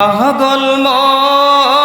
পাগল মন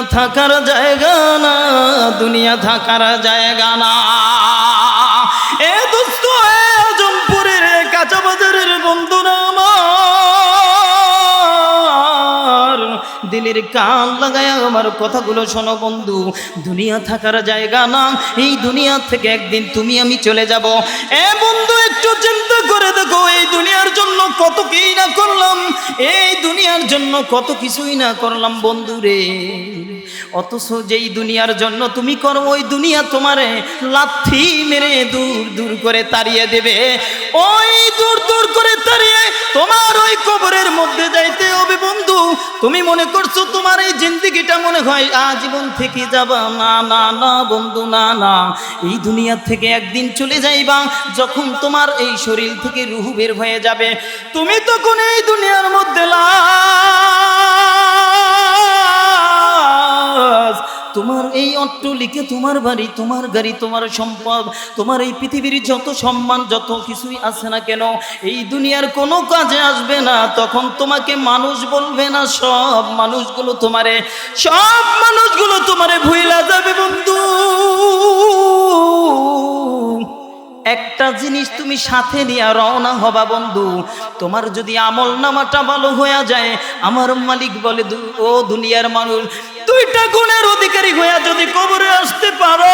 দুনিয়া থাকার জায়গা না দুনিয়া থাকার জায়গা না। দিলের কান লাগায় আমার কথাগুলো শোনো বন্ধু। দুনিয়া থাকার জায়গা না, এই দুনিয়া থেকে একদিন তুমি আমি চলে যাব। এ বন্ধু, একটু চিন্তা করে দেখো, এই দুনিয়ার জন্য কত কি না করলাম? এই দুনিয়ার জন্য কত কিছুই না করলাম বন্ধু রে। অথচ যেই দুনিয়ার জন্য তুমি করো, ওই দুনিয়া তোমারে লাথি মেরে দূর দূর করে তাড়িয়ে দেবে। ওই দূর দূর করে তাড়িয়ে তোমার ওই কবরের মধ্যে যাইতে হবে বন্ধু। তুমি মনে করছ তোমার এই জিন্দিগিটা মনে হয় আজীবন থেকে যাবা? না না না বন্ধু, না না। এই দুনিয়া থেকে একদিন চলে যাইবা, যখন তোমার এই শরীর থেকে রুহু বের হয়ে যাবে। তুমি তখন এই দুনিয়ার মধ্যে লাশ তোমার এই অট্টলিকে, তোমার বাড়ি, তোমার গাড়ি, তোমার সম্পদ, তোমার এই পৃথিবীর যত সম্মান, যত কিছুই আছে না কেন, এই দুনিয়ার কোনো কাজে আসবে না। তখন তোমাকে মানুষ বলবে না, সব মানুষগুলো তোমারে, সব মানুষগুলো তোমারে ভুইলা যাবে বন্ধু। একটা জিনিস তুমি সাথে নিয়ে রওনা হবা বন্ধু। তোমার যদি আমল নামাটা ভালো হয়ে যায়, আমার মালিক বলে, দু- ও দুনিয়ার মানুষ, দুইটা গুণের অধিকারী হইয়া যদি কবরে আসতে পারো।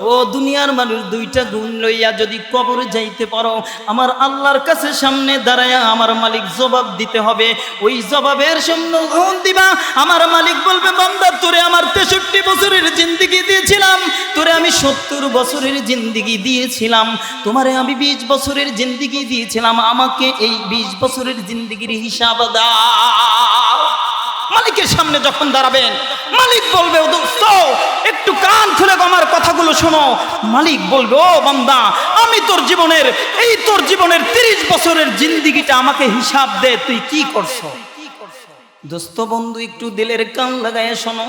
ও দুনিয়ার মানুষ দুইটা গুণ লইয়া যদি কবরে যাইতে পারো, আমার আল্লাহর কাছে সামনে দাঁড়ায়া আমার মালিক জবাব দিতে হবে। ওই জবাবের সামনে গুণ দিবা। আমার মালিক বলবে, বান্দা, তোরে আমার তেষট্টি বছরের জিন্দিগি দিয়েছিলাম। তোরে আমি সত্তর বছরের জিন্দিগি দিয়েছিলাম। তোমারে আমি বিশ বছরের জিন্দিগি দিয়েছিলাম। আমাকে এই বিশ বছরের জিন্দিগির হিসাব দাও। মালিকের সামনে যখন দাঁড়াবেন, মালিক বলবে দোস্ত, একটু শোনো, মালিক বলবে, ও বান্দা, আমি তোর জীবনের, এই তোর জীবনের তিরিশ বছরের জিন্দিগিটা আমাকে হিসাব দে, তুই কি করছ? দোস্ত বন্ধু, একটু দিলের কান লাগায় শোনো।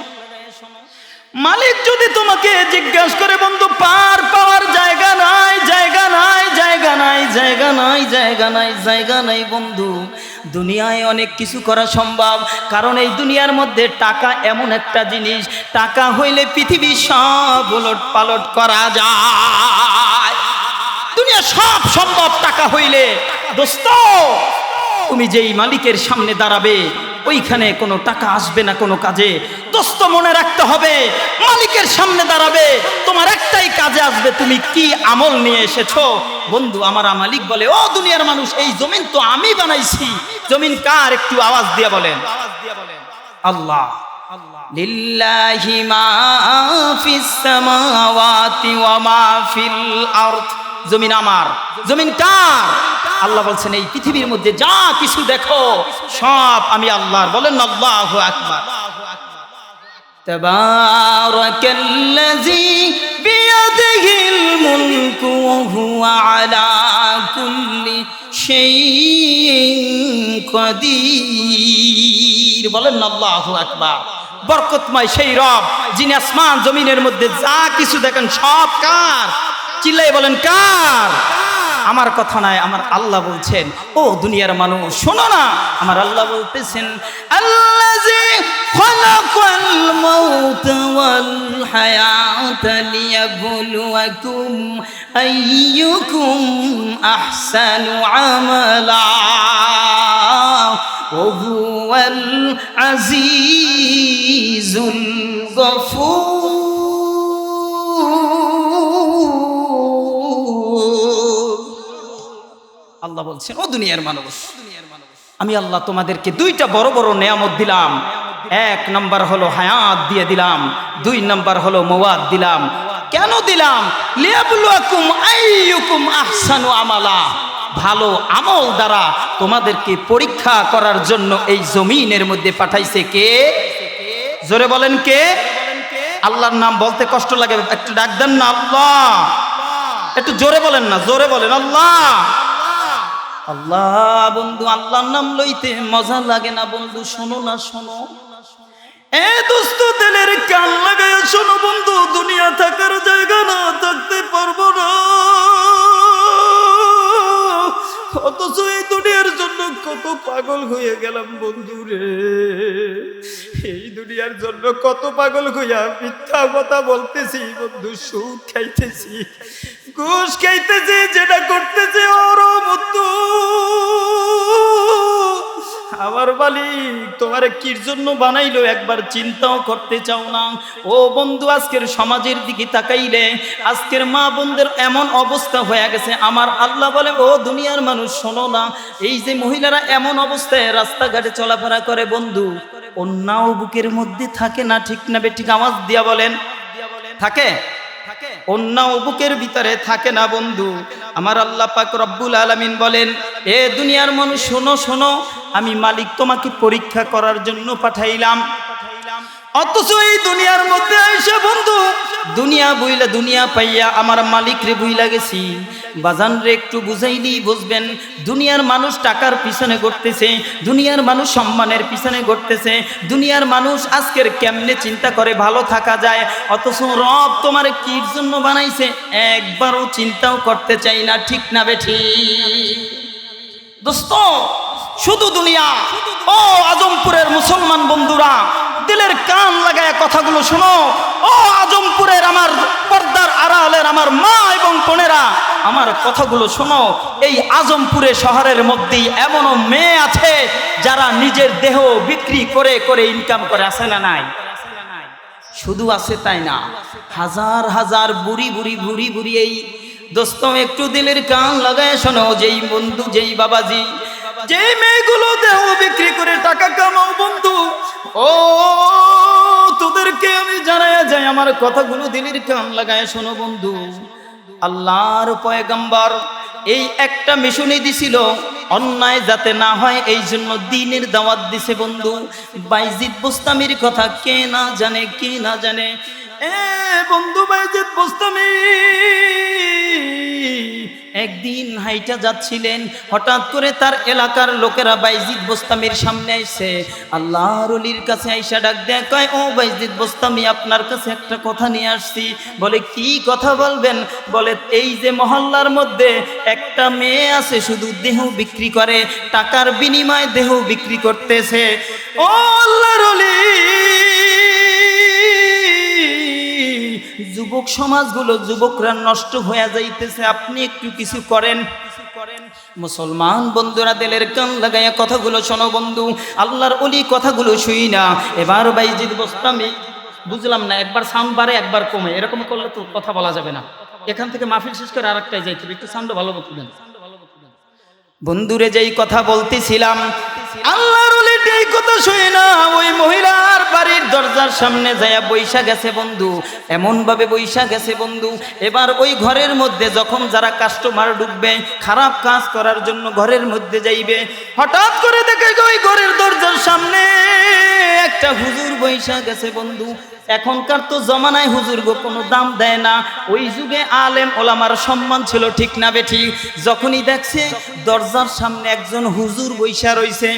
মালিক যদি তোমাকে জিজ্ঞাসা করে, বন্ধু, পার পাওয়ার জায়গা নাই জায়গা নাই জায়গা নাই জায়গা নাই জায়গা নাই জায়গা নাই, বন্ধু, দুনিয়ায় অনেক কিছু করা সম্ভব। কারণ এই দুনিয়ার মধ্যে টাকা এমন একটা জিনিস, টাকা হইলে পৃথিবী সব উলট পালট করা যায়। দুনিয়া সব সম্ভব, টাকা হইলে। দোস্ত তুমি যেই মালিকের সামনে দাঁড়াবে ওইখানে কোনো টাকা আসবে না কোনো কাজে। দোস্ত মনে রাখতে হবে মালিকের সামনে দাঁড়াবে তোমার একটাই কাজে আসবে তুমি কি আমল নিয়ে এসেছ? বন্ধু আমার মালিক বলে ও দুনিয়ার মানুষ এই জমিন তো আমি বানাইছি। জমিন কার? একটু আওয়াজ দিয়ে বলেন। আল্লাহ। লিল্লাহি মা ফিস সামাওয়াতি ওয়া মা ফিল আরদ। জমিন আমার। জমিন কার? আল্লাহ বলছেন এই পৃথিবীর মধ্যে যা কিছু দেখো সব আমি আল্লাহর বলেন আল্লাহু আকবার تبارك الذي بيده الملك وهو على كل شيء قدير বলেন আল্লাহু আকবার বরকতময় সেই রব যিনি আসমান জমিনের মধ্যে যা কিছু দেখেন সব কার চিল্লাই বলেন কার আমার কথা নয় আমার আল্লাহ বলছেন ও দুনিয়ার মানুষ শোনো না আমার আল্লাহ বলতেছেন আল্লাজি খলাকাল মাউত ওয়াল হায়াত লিয়াবলুয়াকুম আইয়ুকুম আহসানু আমালা وهو العزيز الغفور আল্লাহ বলছেন, ও দুনিয়ার মানুষ, আমি আল্লাহ তোমাদেরকে দুইটা বড় বড় নেয়ামত দিলাম। এক নাম্বার হলো হায়াত দিয়ে দিলাম, দুই নাম্বার হলো মওয়াদ দিলাম। কেন দিলাম? আহসানু আমালা। ভালো আমল দ্বারা তোমাদেরকে পরীক্ষা করার জন্য এই জমিনের মধ্যে পাঠাইছে কে? জোরে বলেন কে? আল্লাহর নাম বলতে কষ্ট লাগে, একটু ডাক দেন না, আল্লাহ। একটু জোরে বলেন না, জোরে বলেন, আল্লাহ। আল্লাহ, বন্ধু, আল্লাহর নাম লইতে মজা লাগে না, বন্ধু, শোনো না, শোনো। এ দোস্ত দিলের কান লাগায় শোনো, বন্ধু, দুনিয়া থাকার জায়গা না, থাকতে পারব না। অথচ এই দুনিয়ার জন্য কত পাগল হয়ে গেলাম, বন্ধু রে। এই দুনিয়ার জন্য কত পাগল হইয়া মিথ্যা কথা বলতেছি, বন্ধু সুখ খাইতেছি। ঘুষ খাইতেছি, যেটা করতেছি, ওর বন্ধু আমার মালিক, তোমার কির জন্য বানাইলো? একবার চিন্তাও করতে চাও না। ও বন্ধু, আজকের সমাজের দিকে তাকাইলে, আজকের মা বোনদের এমন অবস্থা হয়ে গেছে। আমার আল্লাহ বলে, ও দুনিয়ার মানুষ, শোনো না। এই যে মহিলারা এমন অবস্থায় রাস্তাঘাটে চলাফেরা করে, বন্ধু, অন্যাও বুকের মধ্যে থাকে না, ঠিক না বে, ঠিক আওয়াজ দিয়া বলেন। থাকে? অন্য বুকের ভিতরে থাকে না বন্ধু। আমার আল্লাহ পাক রব্বুল আলমিন বলেন, এ দুনিয়ার মানুষ, শোনো শোনো, আমি মালিক তোমাকে পরীক্ষা করার জন্য পাঠাইলাম। অথচ এই দুনিয়ার মধ্যে আইসা বন্ধু, দুনিয়া বইলা দুনিয়া পাইয়া আমার মালিক রে বইলা গেছি। বাজান রে একটু বুঝাইলি বুঝবেন, দুনিয়ার মানুষ টাকার পিছনে ঘটতেছে দুনিয়ার মানুষ সম্মানের পিছনে ঘটতেছে দুনিয়ার মানুষ আজকের কেমনে চিন্তা করে ভালো থাকা যায়, অথচ রব তোমার কির জন্য বানাইছে, একবারও চিন্তাও করতে চাই না, ঠিক না বেঠি দোস্ত, শুধু দুনিয়া, ও আজমপুরের মুসলমান বন্ধুরা দিলের কান লাগায় কথাগুলো শোনো। ও আজমপুরের আমার পর্দার আড়ালের আমার মা এবং বোনেরা, আমার কথাগুলো শোনো। এই আজমপুরে শহরের মধ্যেই এমনও মেয়ে আছে যারা নিজের দেহ বিক্রি করে করে ইনকাম করে আসে না নাই? শুধু আছে তাই না? হাজার হাজার বুড়ি বুড়ি বুড়ি বুড়ি এই দোস্ত, একটু দিলের কান লাগায় শোনো। যেই বন্ধু, যেই বাবাজি যেই মেয়েগুলো দেহ বিক্রি করে টাকা কামাও বন্ধু, ও, তোদেরকে আমি জানাই যাই, আমার কথাগুলো দিলের কান লাগায় শোনো বন্ধু। আল্লাহর পয়গাম্বার এই একটা মিশনই দিছিল, অন্যায় যাতে না হয়, এই জন্য দিনের দাওয়াত দিছে বন্ধু। বাইজিদ বোস্তামির কথা কে না জানে, কে না জানে? এ বন্ধু বাইজিদ বোস্তামি একদিন হাইটা যাচ্ছিলেন, হঠাৎ করে তার এলাকার লোকেরা বাইজিদ বোস্তামির সামনে আইসে। আল্লাহর অলির কাছে আইসা ডাক দেয়, কয়, ও বাইজিদ বোস্তামি, আপনার কাছে একটা কথা নিয়ে আসছি। বলে, কি কথা বলবেন? বলে, এই যে মহল্লার মধ্যে একটা মেয়ে আছে, শুধু দেহ বিক্রি করে, টাকার বিনিময়ে দেহ বিক্রি করতেছে। ও আল্লাহর অলি! যুবক সমাজগুলো, যুবকরা নষ্ট হয়ে যাইতেছে, আপনি একটু কিছু করেন। মুসলমান বন্ধুরা, দিলের কান লাগাইয়া কথাগুলো শোনো বন্ধু, আল্লাহর অলি কথাগুলো শুই না। এবার বাইজিদ বস্তামি বুঝলাম না, একবার সাউন্ড বাড়ে, একবার কমে। এরকম করলে তো কথা বলা যাবে না। এখান থেকে মাহফিল শেষ করে আর একটাই যাইতে একটু সাউন্ড ভালো দেন বন্ধুরে যেই কথা বলতেছিলাম আল্লাহর অলির এই কথা শুই না, ওই মহিলার বাড়ির দরজার সামনে যায়া বৈশা গেছে বন্ধু এমন ভাবে বৈশা গেছে বন্ধু। এবার ওই ঘরের মধ্যে যখন যারা কাস্টমার ঢুকবে, খারাপ কাজ করার জন্য ঘরের মধ্যে যাইবে, হঠাৎ করে দেখে ওই ঘরের দরজার সামনে একটা হুজুর বৈশা গেছে বন্ধু। এখনকার তো জমানায় হুজুর গো কোনো দাম দেয় না। ওই যুগে আলেম ওলামার সম্মান ছিল ঠিক না বেঠি। যখনই দেখছে দরজার সামনে একজন হুজুর বৈশা রইছে,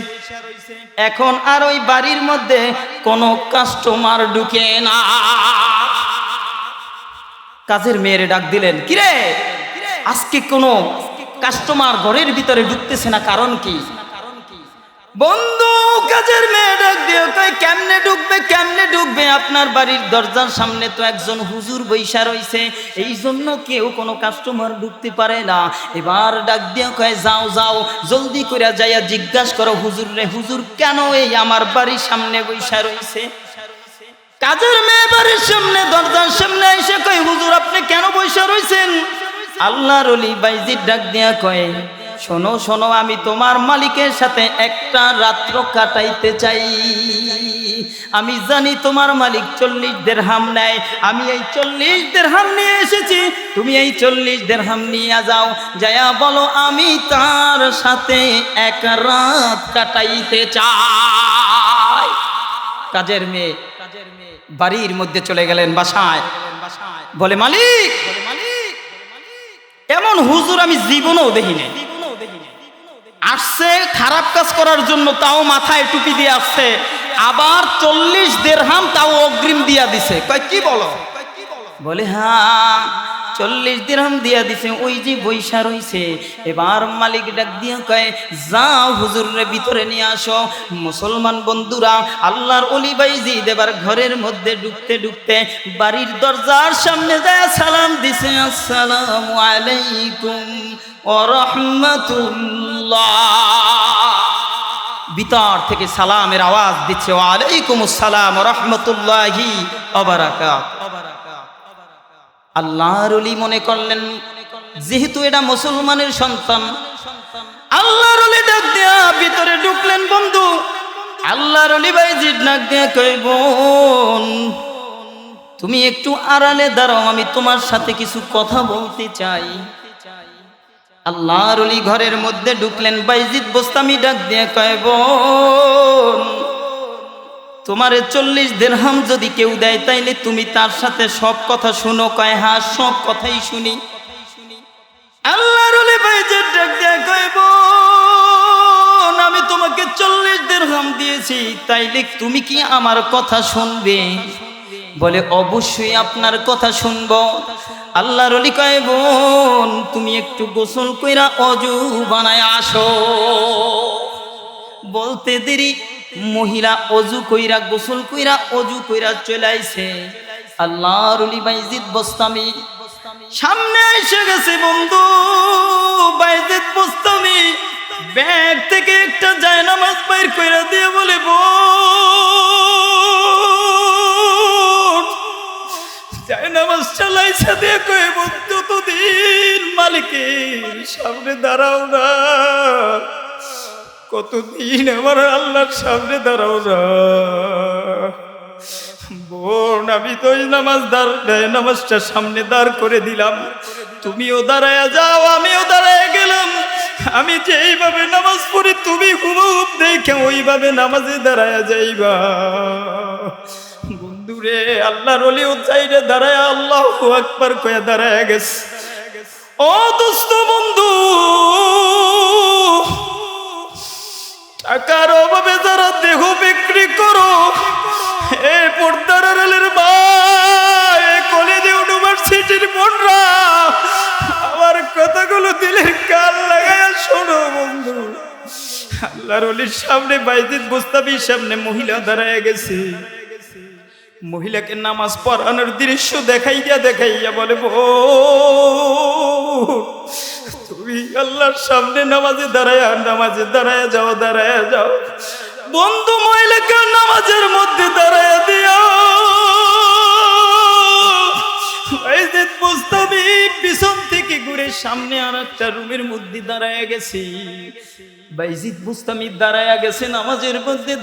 এখন আর ওই বাড়ির মধ্যে কোনো কাস্টমার ঢুকে না। কাজের মেয়েরে ডাক দিলেন, কিরে, আজকে কোনো কাস্টমার ঘরের ভিতরে ঢুকতেছে না, কারণ কি? বন্ধু, কাজের মেয়ে ডাক দিয়ে কয় কেমনে ঢুকবে কেমনে ঢুকবে আপনার বাড়ির দরজার সামনে তো একজন হুজুর বৈশা রইছে। এই জন্য কেউ কোনো কাস্টমার ঢুকতে পারে না। এবার ডাক দিয়ে কয়, যাও যাও। জলদি করে যাইয়া জিজ্ঞাসা করো, হুজুর রে, হুজুর কেন এই আমার বাড়ির সামনে বৈশা রইছে? কাজের মেয়ে বাড়ির সামনে, দরজার সামনে এসে কয়, হুজুর, আপনি কেন বৈশা রইছেন? আল্লাহর অলি বাইজির ডাক দিয়া কয় শোনো শোনো, আমি তোমার মালিকের সাথে একটা রাত্র কাটাইতে চাই। আমি জানি তোমার মালিক চল্লিশ দেড়হাম নেয়। আমি এই চল্লিশ দেড়হাম নিয়ে এসেছি। তুমি এই চল্লিশ দেড়হাম নিয়ে যাও। যায়া বলো, আমি তার সাথে এক রাত কাটাইতে চাই। কাজের মেয়ে কাজের মেয়ে বাড়ির মধ্যে চলে গেলেন বাসায়। বলে, মালিক, এমন হুজুর আমি জীবনেও দেখিনি। আসছে, খারাপ কাজ করার জন্য তাও মাথায় টুপি দিয়ে আসছে। আবার চল্লিশ দেড়হাম তাও অগ্রিম দিয়া দিছে। কয়, কি বলো? বলে হ্যাঁ চল্লিশ দিরহাম দিয়া দিছে, ওই যে বৈশা রইছে। এবার মালিক ডাক দিয়া কয়, যাও হুজুরের ভিতরে নিয়ে আসো। মুসলমান বন্ধুরা, আল্লাহর অলি বাইজি দেবার ঘরের মধ্যে ঢুকতে ঢুকতে বাড়ির দরজার সামনে যায়, সালাম দিছে, আসসালামু আলাইকুম। ভিতর থেকে সালামের আওয়াজ দিচ্ছে ওয়ালাইকুম আসসালাম রহমতুল্লাহি আল্লাহর অলি মনে করলেন, যেহেতু এটা মুসলমানের সন্তান, আল্লাহর অলি ডাক দেয়া ভিতরে ঢুকলেন বন্ধু, আল্লাহর অলি ভাইজি ডাক দেয়া কই বোন, তুমি একটু আড়ালে দাঁড়াও, আমি তোমার সাথে কিছু কথা বলতে চাই। আল্লাহর অলি ঘরের মধ্যে ঢুকলেন, বাইজিদ বোস্তামি ডাক দিয়ে কয়, বোন, তোমারে চল্লিশ দেড়হাম যদি কেউ দেয়, তাইলে তুমি তার সাথে সব কথা শুনো। কয় হ্যাঁ সব কথাই শুনি। ডাক আমি তোমাকে চল্লিশ দেড়হাম দিয়েছি, তাইলে তুমি কি আমার কথা শুনবে? বলে, অবশ্যই আপনার কথা শুনব। আল্লাহর অলি বোন, তুমি একটু গোসল কইরা অজু বানায় আসো। বলতে দেরি, মহিলা অজু কইরা, গোসল কইরা অজু কইরা চলে আইছে। আল্লাহর বাইজিদ বস্তামি। সামনে এসে গেছে বন্ধু, বাইজিদ বস্তামি। ব্যাগ থেকে একটা জায়নামাজ বাইর কইরা দিয়ে বলে, বোন সামনে দাঁড়াও না। কতদিন আমার আল্লাহর সামনে দাঁড়াও না। বোন, আমি তো নামাজ দাঁড় নামাজটা সামনে দাঁড় করে দিলাম। তুমিও দাঁড়ায় যাও, আমিও দাঁড়ায় গেলাম। আমি যেইভাবে নামাজ পড়ি, তুমি হুবহুব দেখে ওইভাবে নামাজে দাঁড়ায়া যাইবা। বন্ধুরে, আল্লাহর অলি উচ্চাইরে দাঁড়ায়, আল্লাহ আকবার কয়ে দাঁড়ায় গেছে। ও দোস্ত বন্ধু, টাকার অভাবে যারা দেহ বিক্রি করো, এ পর্দার রেলের ভাই কলেজ ইউনিভার্সিটির বোনরা, আমার কথাগুলো দিলের কাল লাগায় শোনো বন্ধু। আল্লাহর অলির সামনে বাইজিদ গোস্তাবির সামনে মহিলা দাঁড়ায় গেছে। মহিলাকে নামাজ পড়ানোর দৃশ্য দেখাইয়া দেখাইয়া বলে বো তুমি আল্লাহর সামনে নামাজে দাঁড়ায় নামাজে দাঁড়ায় যাও দাঁড়ায় যাও। বন্ধু মহিলাকে নামাজের মধ্যে দাঁড়ায় দিও। পিছন থেকে ঘুরে সামনে আর একটা রুমের মধ্যে দাঁড়ায় গেছি। দাঁড়ায়া গেছে, নামাজের মধ্যে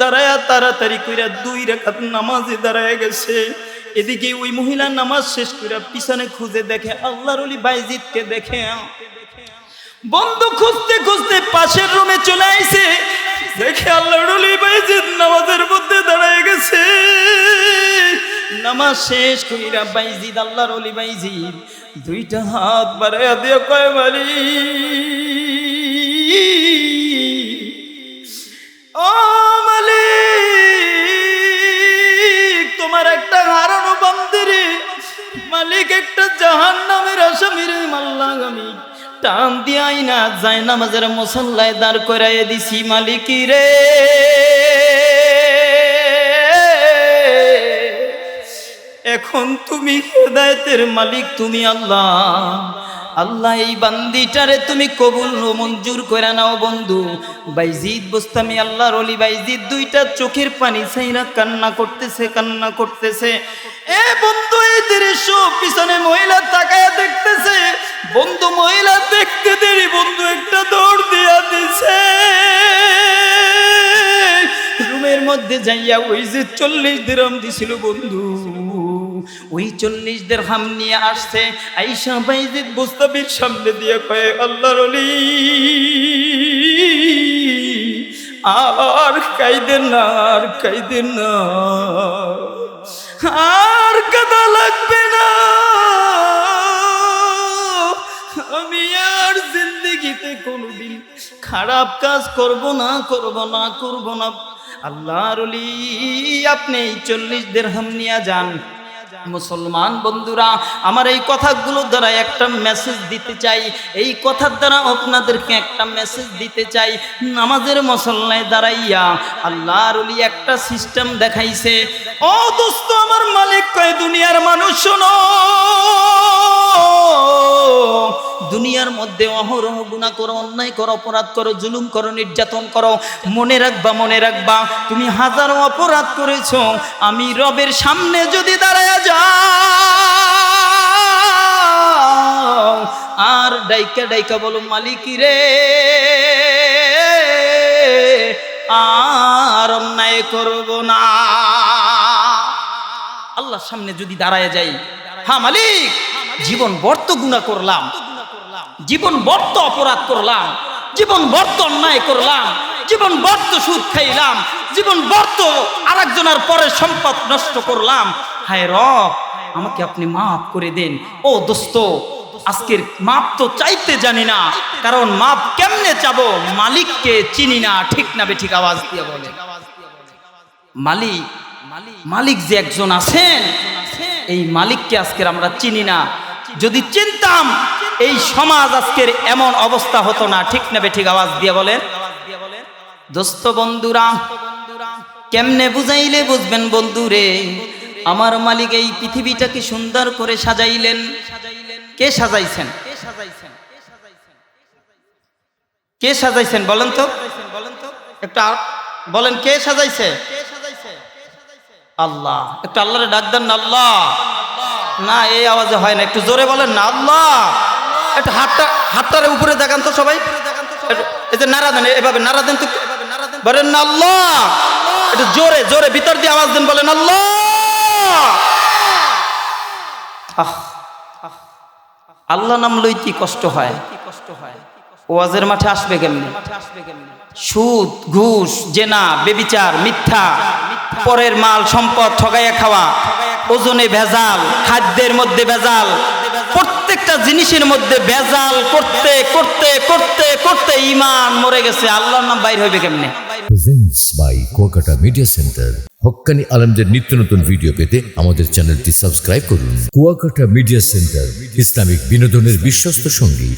তাড়াতাড়ি কইরা দুই নামাজে দাঁড়ায় গেছে। এদিকে ওই মহিলা নামাজ শেষ করে পিছনে খুঁজে দেখে আল্লাহর অলি বাইজিদকে দেখে। বন্ধু খুঁজতে খুঁজতে পাশের রুমে চলে আইছে। দেখে আল্লাহর অলি বাইজিদ নামাজের মধ্যে দাঁড়ায় গেছে। নামাজ শেষ কইরা বাইজিদ, আল্লাহর অলি বাইজিদ, দুইটা হাত বাড়াইয়া দিয়ে কয় মারি ও মালিক একটা জাহান নামের আসামির মাল্লা আমি। টান দিয়াই না যায় নামাজের মুসল্লায় দাঁড় করাই দিছি, মালিক রে। এখন তুমি হেদায়তের মালিক, তুমি আল্লাহ। আল্লাহ, এই বান্দিটারে তুমি কবুল মঞ্জুর করে নাও বন্ধু। বাইজিদ বুস্তামি, আল্লাহর অলি বাইজিদ দুইটা চোখের পানি ছাইরা কান্না করতেছে কান্না করতেছে। এ বন্ধু, এই দৃশ্য পিছনে মহিলা তাকায় দেখতেছে। বন্ধু, মহিলা দেখতে দেরি, বন্ধু, একটা দৌড় দিয়া দিছে। রুমের মধ্যে যাইয়া ওই যে চল্লিশ দিরম দিছিল বন্ধু। ওই চল্লিশ দের হাম নিয়ে আসছে। আইসা বাইজিদ মুস্তাবির সামনে দিয়ে কয়ে, আল্লাহর অলি আর কাইদেন না, আর কাইদেন না, আর কাদা লাগবে না। আমি আর জিন্দগিতে কোনোদিন খারাপ কাজ করব না করব না করব না। আল্লাহর আপনি চল্লিশ দেড়হাম নিয়ে যান। মুসলমান বন্ধুরা, আমার এই কথাগুলো দ্বারা একটা মেসেজ দিতে চাই। এই কথার দ্বারা আপনাদেরকে একটা মেসেজ দিতে চাই। নামাজের মসল্লায় দাঁড়াইয়া আল্লাহ অলি একটা সিস্টেম দেখাইছে। ও দোস্ত, আমার মালিক কয়, দুনিয়ার মানুষ শোনো। দুনিয়ার মধ্যে অহরহ গুণা করো, অন্যায় করো, অপরাধ করো, জুলুম করো, নির্যাতন করো, মনে রাখবা মনে রাখবা, তুমি হাজারো অপরাধ করেছ, আমি রবের সামনে যদি দাঁড়ায় যাও, আর ডাইকা ডাইকা বলো, মালিকি রে, আর অন্যায় করব না। আল্লাহর সামনে যদি দাঁড়ায় যাই হ্যাঁ মালিক, জীবন বর্ত গুণা করলাম। জীবন বর্ত অপরাধ করলাম, জীবন বর্ত অন্যায় করলাম, জীবন বর্ত সুদ খাইলাম, জীবন বর্ত আরেকজনের পরে সম্পদ নষ্ট করলাম। হায় রব, আমাকে আপনি মাফ করে দেন। ও দোস্ত, আজকের মাপ তো চাইতে জানি না, কারণ মাপ কেমনে চাবো মালিককে চিনি না, ঠিক না বেঠিক আওয়াজ দিয়ে বলে। মালিক মালিক যে একজন আছেন, এই মালিককে আজকের আমরা চিনি না। যদি চিনতাম এই সমাজ আজকের এমন অবস্থা হতো না, ঠিক না বেঠিক আওয়াজ দিয়ে বলেন? দোস্ত বন্ধুরা, কেমনে বুঝাইলে বুঝবেন বন্ধুরে? আমার মালিক এই পৃথিবীটাকে সুন্দর করে সাজাইলেন। কে সাজাইছেন? কে সাজাইছেন বলেন তো? একটা বলেন, কে সাজাইছে? আল্লাহ। একটা আল্লাহরে ডাক দেন, আল্লাহ। না, এই আওয়াজে হয় না। একটু জোরে বলেন না, আল্লাহ! একটু হাতটা, হাতটারে উপরে দেখান তো সবাই। এই যে নাড়া দেন এভাবে নাড়া দেন তো বলেন না, আল্লাহ! একটু জোরে জোরে ভিতর দিয়ে আওয়াজ দেন, বলেন, আল্লাহ! আল্লাহ নাম লইতে কষ্ট হয়। ওয়াজের মাঠে আসবে কেমনি? সুদ, ঘুষ, জেনা, বেবিচার, মিথ্যা, পরের মাল, সম্পদ, ঠগাইয়া খাওয়া, ওজনে ভেজাল, খাদ্যের মধ্যে ভেজাল, প্রত্যেকটা জিনিসের মধ্যে ভেজাল, করতে করতে করতে করতে ইমান মরে গেছে। আল্লাহর নাম বাইর হইবে কেমনে? মিডিয়া সেন্টার হক্কানি আলমদের নিত্য নতুন ভিডিও পেতে আমাদের চ্যানেলটি সাবস্ক্রাইব করুন। কুয়াকাটা মিডিয়া সেন্টার ইসলামিক বিনোদনের বিশ্বস্ত সঙ্গী।